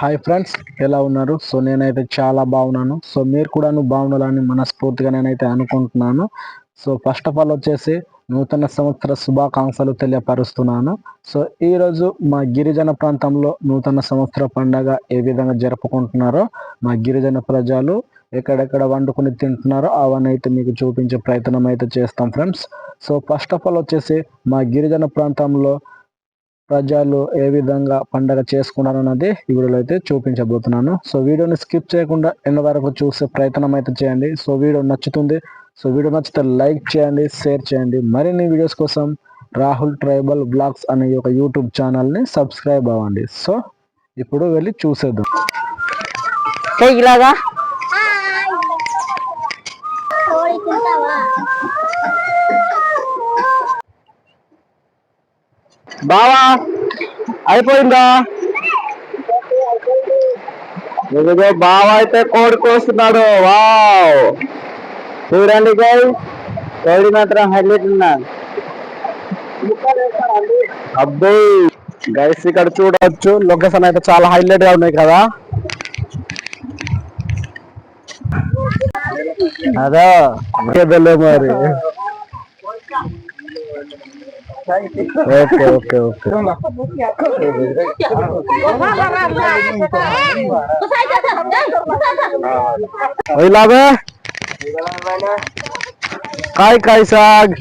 Hi friends ఎలా ఉన్నారు? So నేనైతే చాలా బాగున్నాను. సో మీరు కూడా బాగుండాలని మనస్ఫూర్తిగా నేనైతే అనుకుంటున్నాను. సో ఫస్ట్ ఆఫ్ ఆల్ వచ్చేసి నూతన సంవత్సర శుభాకాంక్షలు తెలియపరుస్తున్నాను. సో ఈరోజు మా గిరిజన ప్రాంతంలో నూతన సంవత్సర పండగ ఏ విధంగా జరుపుకుంటున్నారో మా గిరిజన ప్రజలు ఎక్కడెక్కడ వండుకుని తింటున్నారో అవన్నీ అయితే మీకు చూపించే ప్రయత్నం అయితే చేస్తాం friends so first of all వచ్చేసి మా గిరిజన ప్రాంతంలో ప్రజలు ఏ విధంగా పండగ చేసుకున్నారన్నది ఈ వీడియోలో అయితే చూపించబోతున్నాను. సో వీడియోని స్కిప్ చేయకుండా ఎండ్ వరకు చూసే ప్రయత్నం అయితే చేయండి. సో వీడియో నచ్చుతుంది. సో వీడియో నచ్చితే లైక్ చేయండి షేర్ చేయండి. మరిన్ని వీడియోస్ కోసం రాహుల్ ట్రైబల్ బ్లాగ్స్ అనే ఒక యూట్యూబ్ ఛానల్ని సబ్స్క్రైబ్ అవ్వండి. సో ఇప్పుడు వెళ్ళి చూసేద్దాం. ఇలాగా కోడి తింటావా బావా అయిపోయిందా? ఇదిగో బావా అయితే కోడి కోస్తున్నాడు. వావ్. చూడండి గై కోడి మాత్రం హైలైట్ ఉన్నా. అబ్బాయి గైస్ ఇక్కడ చూడవచ్చు లొకేషన్ అయితే చాలా హైలైట్గా ఉన్నాయి కదా. అదా. మరి ఓకే ఓకే ఓకే ओइला बे काय काय साग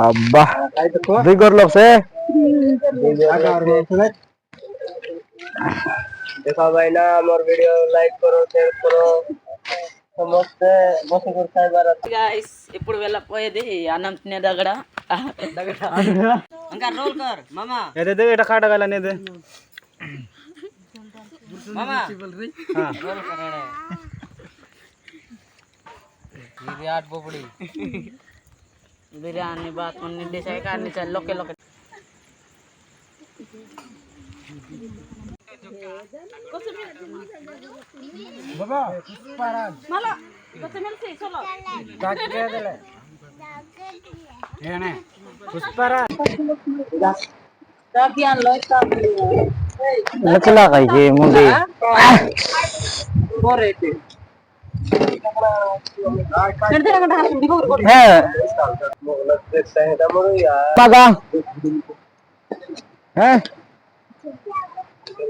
अब्बा दुई कर लोग से देखो भाई ना मोर वीडियो लाइक करो शेयर करो ఇప్పుడు వెళ్ళపోయేది అన్నం తినే దగ్గర ఇంకా రోల్ కర్ మామా ఏదేదో ఇట కాటగాల అనేది మామా రోల్ కర్ ఇది ఆట్ బొబడి బిర్యానీ బాత్ అన్ని డిసైడ్ అన్ని లోకే లోకే బాబా పరాజ్ మళ్ళా కొత్తిమీర తీసుకోలో దాకేదలే ఏనే పుష్పరాజ్ దాకియాన్ లోయ్ కాపలి लचला का ये मुझे बोर रहे थे मगा है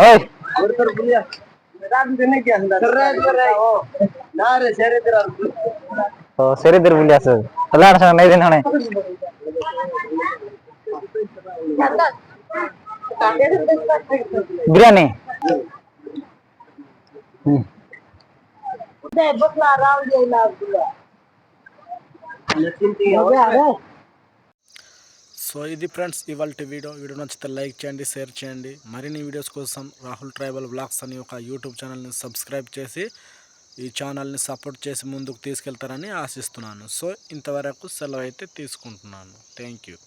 ಓಯ್ ಬರ್ತಾರೆ ಬುಲಿಯ ರಾತ್ರಿನಕ್ಕೆ ಅಂದ ಸರ್ರಾದ್ರೆ ನಾರೆ ಸೇರಿದ್ರ ಓ ಸೇರಿದ್ರ ಬುಲಿಯ ಸರ್ ಅಲ್ಲ ಅಣ್ಣ ನೈದೆ ನಾಣೆ ಬಿರಿಯಾನಿ ಹ್ಮ್ ಬಟ್ಲ ರಾವ್ ಜೈಲ ಅಬ್ದುಲ್ಲಾ సో ఇది ఫ్రెండ్స్ ఇవాళ వీడియో. వీడియో నచ్చితే లైక్ చేయండి షేర్ చేయండి. మరిన్ని వీడియోస్ కోసం రాహుల్ ట్రైబల్ బ్లాగ్స్ అని ఒక యూట్యూబ్ ఛానల్ని సబ్స్క్రైబ్ చేసి ఈ ఛానల్ని సపోర్ట్ చేసి ముందుకు తీసుకెళ్తారని ఆశిస్తున్నాను. సో ఇంతవరకు సెలవు అయితే తీసుకుంటున్నాను. Thank you.